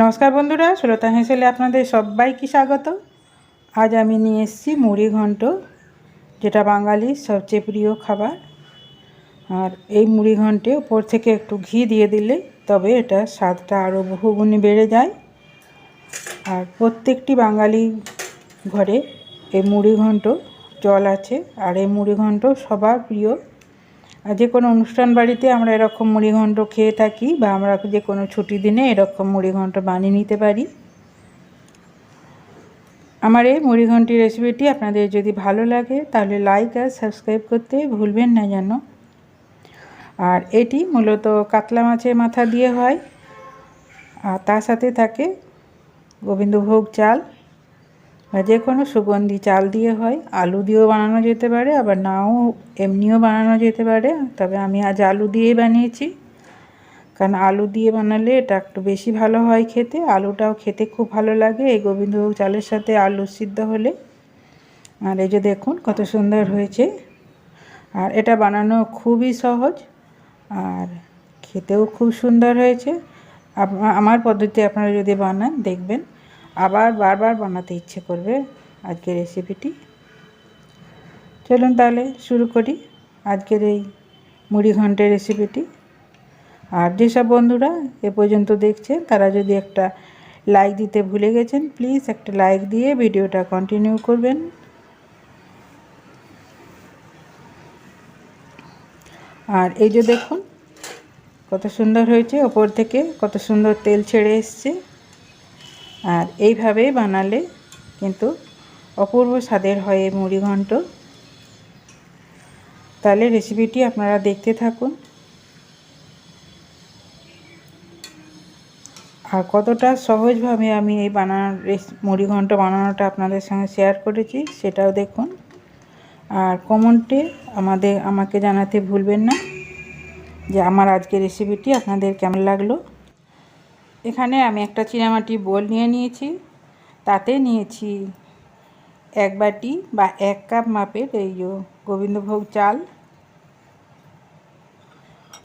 নমস্কার বন্ধুরা সুলতা হেসেলে আপনাদের সবাইকে স্বাগত। আজ আমি নিয়ে এসেছি মুড়ি ঘন্ট, যেটা বাঙালির সবচেয়ে প্রিয় খাবার। আর এই মুড়ি ঘন্টে উপর থেকে একটু ঘি দিয়ে দিলে তবে এটা স্বাদটা আরও বহুগুণে বেড়ে যায়। আর প্রত্যেকটি বাঙালি ঘরে এই মুড়ি ঘন্ট জল আছে, আর এই মুড়ি ঘন্ট সবার প্রিয়। যে কোনো অনুষ্ঠান বাড়িতে আমরা এরকম মুড়ি ঘন্ট খেয়ে থাকি বা আমরা যে কোনো ছুটি দিনে এরকম মুড়ি ঘন্ট বানিয়ে নিতে পারি। আমার এই মুড়ি ঘন্টি রেসিপিটি আপনাদের যদি ভালো লাগে তাহলে লাইক আর সাবস্ক্রাইব করতে ভুলবেন না যেন। আর এটি মূলত কাতলা মাছের মাথা দিয়ে হয়। আর তার সাথে থাকে গোবিন্দভোগ চাল। বা যে কোনো সুগন্ধি, চাল দিয়ে হয়, আলু দিয়েও বানানো যেতে পারে, আবার নাও এমনিও বানানো যেতে পারে, তবে আমি আজ আলু দিয়েই বানিয়েছি। কারণ আলু দিয়ে বানালে এটা একটু বেশি ভালো হয় খেতে, আলুটাও খেতে খুব ভালো লাগে, এই গোবিন্দভোগ চালের সাথে আলু সিদ্ধ হলে। আর এই যে দেখুন কত সুন্দর হয়েছে। আর এটা বানানো খুবই সহজ, আর খেতেও খুব সুন্দর হয়েছে। আমার পদ্ধতি আপনারা যদি বানান, দেখবেন আবার বারবার বানাতে ইচ্ছে করবে আজকের রেসিপিটি। চলুন তাহলে শুরু করি আজকের এই মুড়ি ঘন্টের রেসিপিটি। আর যেসব বন্ধুরা এ পর্যন্ত দেখছে তারা যদি একটা লাইক দিতে ভুলে গেছেন প্লিজ একটা লাইক দিয়ে ভিডিওটা কন্টিনিউ করবেন। আর এই যে দেখুন, কত সুন্দর হয়েছে, ওপর থেকে কত সুন্দর তেল ছেড়ে এসছে। আর এইভাবেই বানালে কিন্তু অপূর্ব স্বাদের হয় এই মুড়ি ঘন্ট। তাহলে রেসিপিটি আপনারা দেখতে থাকুন। আর কতটা সহজভাবে আমি এই বানানোর মুড়ি ঘন্ট বানানোটা আপনাদের সঙ্গে শেয়ার করেছি, সেটাও দেখুন। আর কমেন্টে আমাদের, আমাকে জানাতে ভুলবেন না যে আমার আজকের রেসিপিটি আপনাদের কেমন লাগল। এখানে আমি একটা চিনামাটি বোল নিয়ে নিয়েছি। তাতে নিয়েছি এক বাটি বা এক কাপ মাপের এই গোবিন্দভোগ চাল,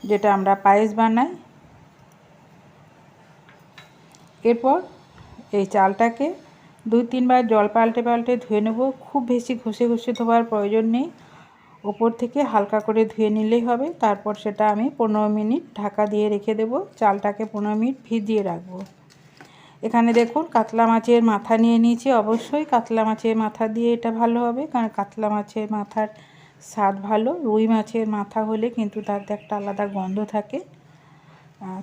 যেটা আমরা পায়েস বানাই। এরপর এই চালটাকে দুই তিনবার জল পাল্টে পাল্টে ধুয়ে নেব। খুব বেশি ঘষে ঘষে ধোয়ার প্রয়োজন নেই। ওপর থেকে হালকা করে ধুয়ে নিলেই হবে। তারপর সেটা আমি পনেরো মিনিট ঢাকা দিয়ে রেখে দেব। চালটাকে পনেরো মিনিট ভিজিয়ে রাখব। এখানে দেখুন কাতলা মাছের মাথা নিয়ে নিয়েছি। অবশ্যই কাতলা মাছের মাথা দিয়ে এটা ভালো হবে। কারণ কাতলা মাছের মাথার স্বাদ ভালো। রুই মাছের মাথা হলে কিন্তু তাতে একটা আলাদা গন্ধ থাকে।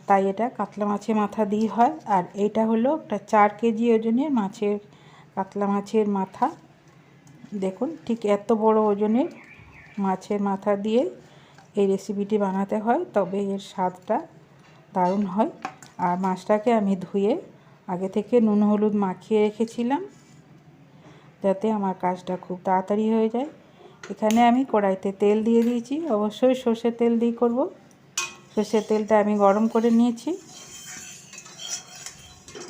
তাই এটা কাতলা মাছের মাথা দিয়ে হয়। আর এটা হলো একটা চার কেজি ওজনের মাছের, কাতলা মাছের মাথা। দেখুন ঠিক এত বড় ওজনের মাছের মাথা দিয়ে এই রেসিপিটি বানাতে হয়, তবে এর স্বাদটা দারুণ হয়। আর মাছটাকে আমি ধুয়ে আগে থেকে নুন, হলুদ মাখিয়ে রেখেছিলাম, যাতে আমার কাজটা খুব তাড়াতাড়ি হয়ে যায়। এখানে আমি কড়াইতে তেল দিয়ে দিয়েছি, অবশ্যই সর্ষের তেল দিয়ে করব। সর্ষের তেলটা আমি গরম করে নিয়েছি।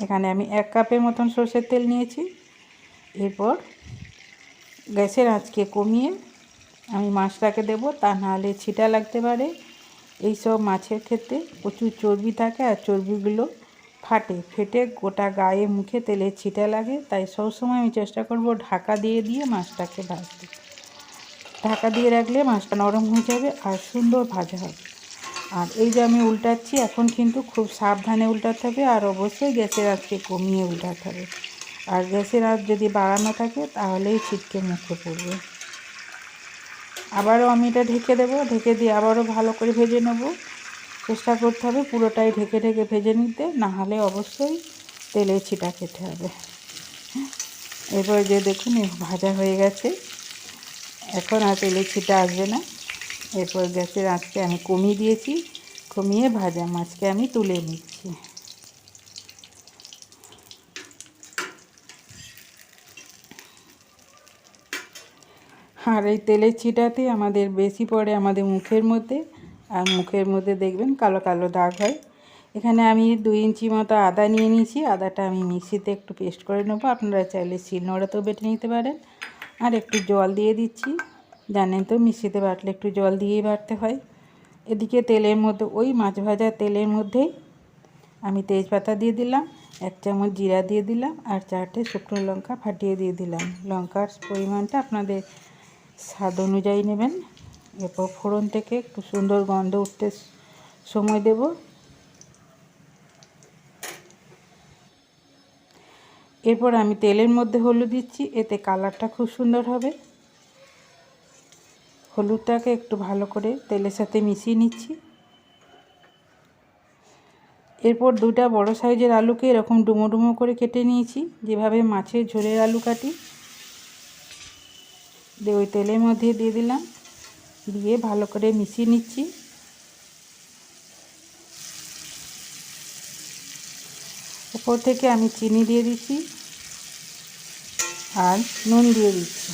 এখানে আমি এক কাপের মতন সর্ষের তেল নিয়েছি। এরপর গ্যাসের আঁচকে কমিয়ে আমি মাছটাকে দেব, তা নাহলে ছিটা লাগতে পারে। এই সব মাছের ক্ষেত্রে প্রচুর চর্বি থাকে আর চর্বিগুলো ফাটে। ফেটে গোটা গায়ে মুখে তেলের ছিটা লাগে, তাই সবসময় আমি চেষ্টা করব ঢাকা দিয়ে দিয়ে মাছটাকে ভাজতে। ঢাকা দিয়ে রাখলে মাছটা নরম হয়ে যাবে আর সুন্দর ভাজা হবে। আর এই যে আমি উল্টাচ্ছি, এখন কিন্তু খুব সাবধানে উল্টাতে হবে আর অবশ্যই গ্যাসের আঁচকে কমিয়ে উল্টাতে হবে। আর গ্যাসের আঁচ যদি বাড়ানো থাকে, তাহলেই ছিটকে মুখে পড়বে। আবারও আমি এটা ঢেকে দেবো। ঢেকে দিয়ে আবারও ভালো করে ভেজে নেব। চেষ্টা করতে হবে পুরোটাই ঢেকে ঢেকে ভেজে নিতে, না হলে অবশ্যই তেলে ছিটা খেতে হবে। এরপর যে দেখুন ভাজা হয়ে গেছে। এখন আর তেলে ছিটা আসবে না। এরপর গ্যাসের আঁচকে আমি কমিয়ে দিয়েছি। কমিয়ে ভাজা মাছকে আমি তুলে নিচ্ছি। আর এই তেলের ছিটাতে আমাদের বেশি পড়ে আমাদের মুখের মধ্যে। আর মুখের মধ্যে দেখবেন কালো কালো দাগ হয়। এখানে আমি দুই ইঞ্চি মতো আদা নিয়ে নিয়েছি। আদাটা আমি মিক্সিতে একটু পেস্ট করে নেব। আপনারা চাইলে শিলনোড়াতেও বেটে নিতে পারেন। আর একটু জল দিয়ে দিচ্ছি। জানেন তো, মিক্সিতে বাটলে একটু জল দিয়েই বাটতে হয়। এদিকে তেলের মধ্যে, ওই মাছ ভাজা তেলের মধ্যেই আমি তেজপাতা দিয়ে দিলাম, এক চামচ জিরা দিয়ে দিলাম, আর চারটে শুকনো লঙ্কা ফাটিয়ে দিয়ে দিলাম। লঙ্কার পরিমাণটা আপনাদের স্বাদ অনুযায়ী নেবেন। এরপর ফোড়ন থেকে একটু সুন্দর গন্ধ উঠতে সময় দেব। এরপর আমি তেলের মধ্যে হলুদ দিচ্ছি, এতে কালারটা খুব সুন্দর হবে। হলুদটাকে একটু ভালো করে তেলের সাথে মিশিয়ে নিচ্ছি। এরপর দুটা বড় সাইজের আলুকে এরকম ডুমো ডুমো করে কেটে নিয়েছি। যেভাবে মাছের ঝোলের আলু কাটি দিয়ে ওই তেলের মধ্যে দিয়ে দিলাম। দিয়ে ভালো করে মিশিয়ে নিচ্ছি। উপর থেকে আমি চিনি দিয়ে দিচ্ছি আর নুন দিয়ে দিচ্ছি।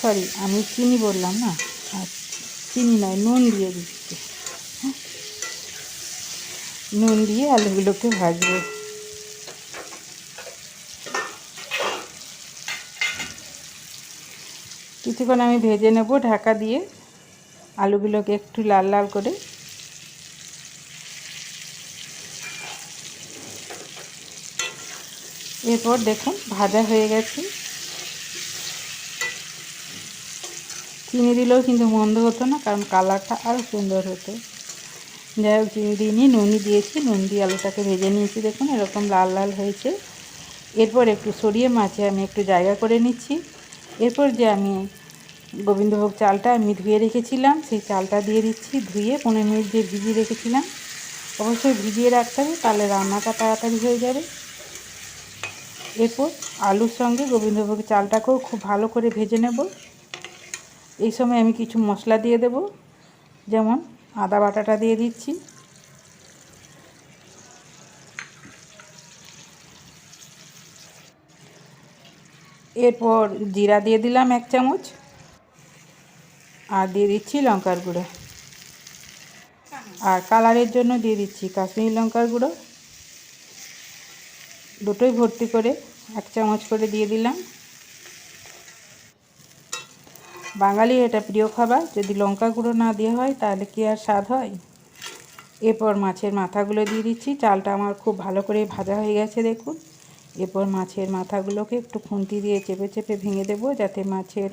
সরি, আমি চিনি বললাম না, আর চিনি নয়, নুন দিয়ে দিচ্ছি। নুন দিয়ে আলুগুলোকে ভাজবো। কিছুক্ষণ আমি ভেজে নেব ঢাকা দিয়ে আলুগুলোকে একটু লাল লাল করে। এরপর দেখুন ভাজা হয়ে গেছে। চিনি দিলেও কিন্তু মন্দ হতো না, কারণ কালারটা আরও সুন্দর হতো। যাই হোক, চিনি দিইনি নুনই দিয়েছি, নুন দিয়ে আলুটাকে ভেজে নিয়েছি। দেখুন এরকম লাল লাল হয়েছে। এরপর একটু সরিয়ে মাছে আমি একটু জায়গা করে নিচ্ছি। এরপর যে আমি গোবিন্দভোগ চালটা আমি ধুয়ে রেখেছিলাম, সেই চালটা দিয়ে দিচ্ছি, ধুয়ে পনেরো মিনিট দিয়ে ভিজিয়ে রেখেছিলাম। অবশ্যই ভিজিয়ে রাখতে হবে, তাহলে রান্নাটা তাড়াতাড়ি হয়ে যাবে। এরপর আলুর সঙ্গে গোবিন্দভোগ চালটাকেও খুব ভালো করে ভেজে নেব। এই সময় আমি কিছু মশলা দিয়ে দেব, যেমন আদা বাটাটা দিয়ে দিচ্ছি। এরপর জিরা দিয়ে দিলাম এক চামচ আর দিয়ে দিচ্ছি লঙ্কার গুঁড়ো। আর কালারের জন্য দিয়ে দিচ্ছি কাশ্মীরি লঙ্কার গুঁড়ো। দুটোই ভর্তি করে এক চামচ করে দিয়ে দিলাম। বাঙালি এটা প্রিয় খাবার, যদি লঙ্কা গুঁড়ো না দেওয়া হয় তাহলে কি আর স্বাদ হয়? এরপর মাছের মাথাগুলো দিয়ে দিচ্ছি। চালটা আমার খুব ভালো করে ভাজা হয়ে গেছে, দেখুন। এরপর মাছের মাথাগুলোকে একটু খুন্তি দিয়ে চেপে চেপে ভেঙে দেবো যাতে মাছের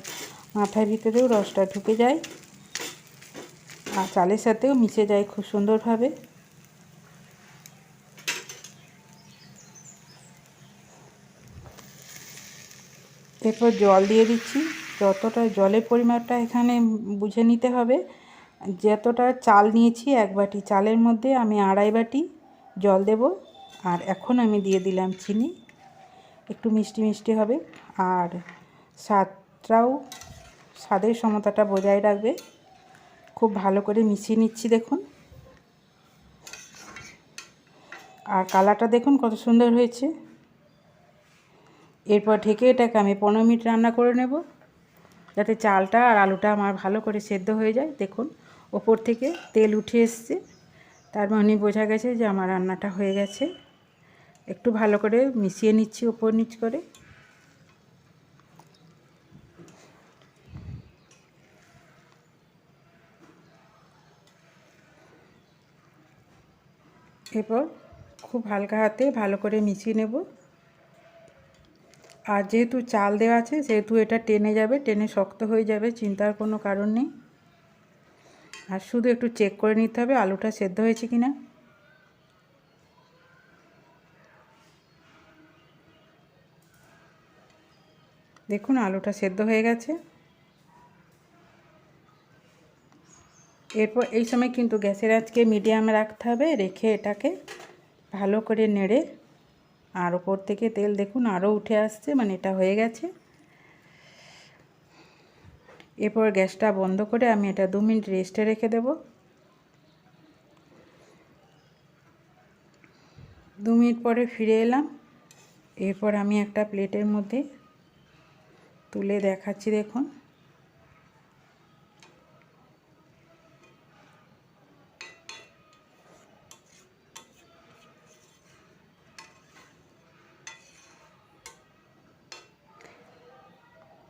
মাথার ভিতরেও রসটা ঢুকে যায়। আর চালের সাথেও মিশে যায় খুব সুন্দরভাবে। এরপর জল দিয়ে দিচ্ছি। যতটা জলের পরিমাণটা এখানে বুঝে নিতে হবে। যতটা চাল নিয়েছি এক বাটি, চালের মধ্যে আমি আড়াই বাটি জল দেব। আর এখন আমি দিয়ে দিলাম চিনি। একটু মিষ্টি মিষ্টি হবে। আর স্বাদটাও, স্বাদের সমতাটা বজায় রাখবে। খুব ভালো করে মিশিয়ে নিচ্ছি দেখুন। আর কালারটা দেখুন কত সুন্দর হয়েছে। এরপর ঢেকে এটাকে আমি পনেরো মিনিট রান্না করে নেব, যাতে চালটা আর আলুটা আমার ভালো করে সেদ্ধ হয়ে যায়। দেখুন, ওপর থেকে তেল উঠে এসছে। তার মানে বোঝা গেছে যে আমার রান্নাটা হয়ে গেছে। একটু ভালো করে মিশিয়ে নিচ্ছি ওপর নিচ করে। এরপর খুব হালকা হাতে ভালো করে মিশিয়ে নেব। আর যেহেতু চাল দেওয়া আছে, সেহেতু এটা টেনে যাবে, টেনে শক্ত হয়ে যাবে, চিন্তার কোনো কারণ নেই। আর শুধু একটু চেক করে নিতে হবে, আলুটা সেদ্ধ হয়েছে কি না দেখুন, আলুটা সেদ্ধ হয়ে গেছে। এরপর এই সময় কিন্তু গ্যাসের আঁচকে মিডিয়ামে রাখতে হবে, রেখে এটাকে ভালো করে নেড়ে, আর ওপর থেকে তেল দেখুন আরও উঠে আসছে মানে এটা হয়ে গেছে। এরপর গ্যাসটা বন্ধ করে আমি এটা দু মিনিট রেস্টে রেখে দেব। দু মিনিট পরে ফিরে এলাম। এরপর আমি একটা প্লেটের মধ্যে তুলে দেখাচ্ছি দেখুন।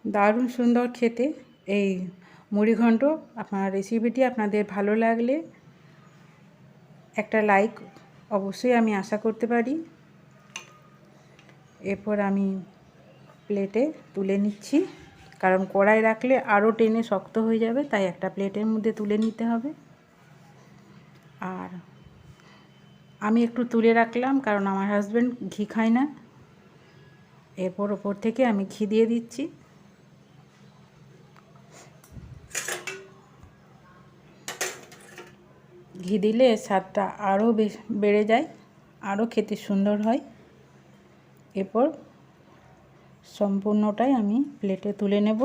দারুণ সুন্দর খেতে এই মুড়িঘণ্ট আপনার রেসিপিটি আপনাদের ভালো লাগলে একটা লাইক অবশ্যই আমি আশা করতে পারি। এরপর আমি প্লেটে তুলে নিচ্ছি। কারণ কড়াই রাখলে আরও টেনে শক্ত হয়ে যাবে, তাই একটা প্লেটের মধ্যে তুলে নিতে হবে। আর আমি একটু তুলে রাখলাম, কারণ আমার হাজব্যান্ড ঘি খায় না। এরপর ওপর থেকে আমি ঘি দিয়ে দিচ্ছি। ঘি দিলে স্বাদটা আরও বেশ বেড়ে যায় আরও খেতে সুন্দর হয়। এরপর সম্পূর্ণটাই আমি প্লেটে তুলে নেব।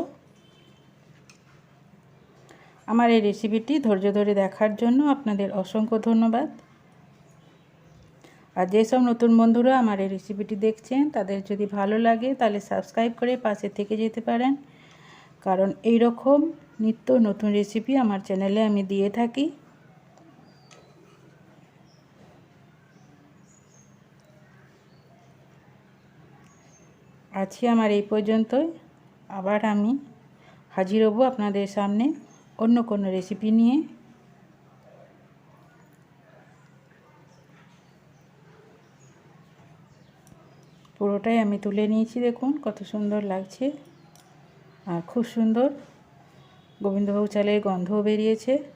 আমার এই রেসিপিটি ধৈর্য ধরে দেখার জন্য আপনাদের অসংখ্য ধন্যবাদ। আর যেসব নতুন বন্ধুরা আমার এই রেসিপিটি দেখছেন, তাদের যদি ভালো লাগে তাহলে সাবস্ক্রাইব করে পাশে থেকে যেতে পারেন। কারণ এই রকম নিত্য নতুন রেসিপি আমার চ্যানেলে আমি দিয়ে থাকি। আজকে আমার এই পর্যন্তই। আবার আমি হাজির হব আপনাদের সামনে অন্য কোনো রেসিপি নিয়ে। পুরোটাই আমি তুলে নিয়েছি দেখুন, কত সুন্দর লাগছে। আর খুব সুন্দর। গোবিন্দভোগ চালের গন্ধও বেরিয়েছে।